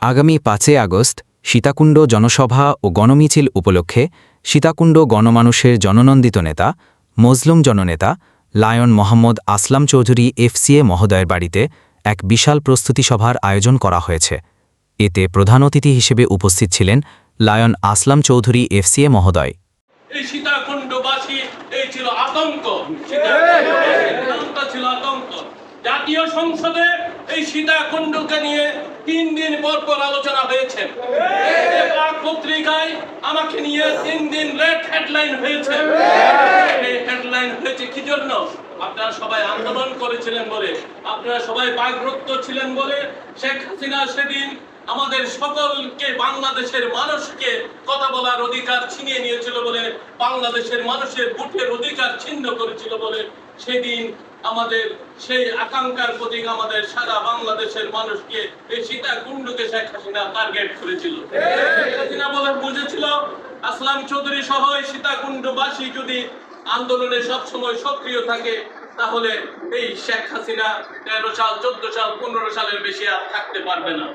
আগামী পাঁচই আগস্ট সীতাকুণ্ড জনসভা ও গণমিছিল উপলক্ষে সীতাকুণ্ড গণমানুষের জননন্দিত নেতা, মজলুম জননেতা লায়ন মোহাম্মদ আসলাম চৌধুরী এফসিএ মহোদয়ের বাড়িতে এক বিশাল প্রস্তুতি সভার আয়োজন করা হয়েছে। এতে প্রধান অতিথি হিসেবে উপস্থিত ছিলেন লায়ন আসলাম চৌধুরী এফসিএ মহোদয়। জাতীয় সংসদে এই সীতাকুণ্ডকে নিয়ে তিন দিন পর পর আলোচনা হয়েছে। পত্রিকায় আমাকে নিয়ে তিন দিন লেট হেডলাইন হয়েছে। এই হেডলাইন হয়েছে কি জন্য? আপনারা সবাই আন্দোলন করেছিলেন বলে, আপনারা সবাই বাগরুদ্ধ ছিলেন বলে শেখ হাসিনা সেদিন আমাদের সকলকে, বাংলাদেশের মানুষকে কথা বলার অধিকার ছিনিয়ে নিয়েছিল বলে বাংলাদেশের মানুষের ভোটের অধিকার ছিন্ন করেছিল বলে সেদিন আমাদের সেই আকাঙ্ক্ষার প্রতীক আমাদের সারা বাংলাদেশের মানুষকে এই সীতা কুণ্ডকে শেখ হাসিনা টার্গেট করেছিল। শেখ হাসিনা বলে বুঝেছিল, আসলাম চৌধুরী সহ সীতাকুণ্ডবাসী যদি আন্দোলনে সবসময় সক্রিয় থাকে, তাহলে এই শেখ হাসিনা তেরো সাল, চোদ্দ সাল, পনেরো সালের বেশি আর থাকতে পারবে না।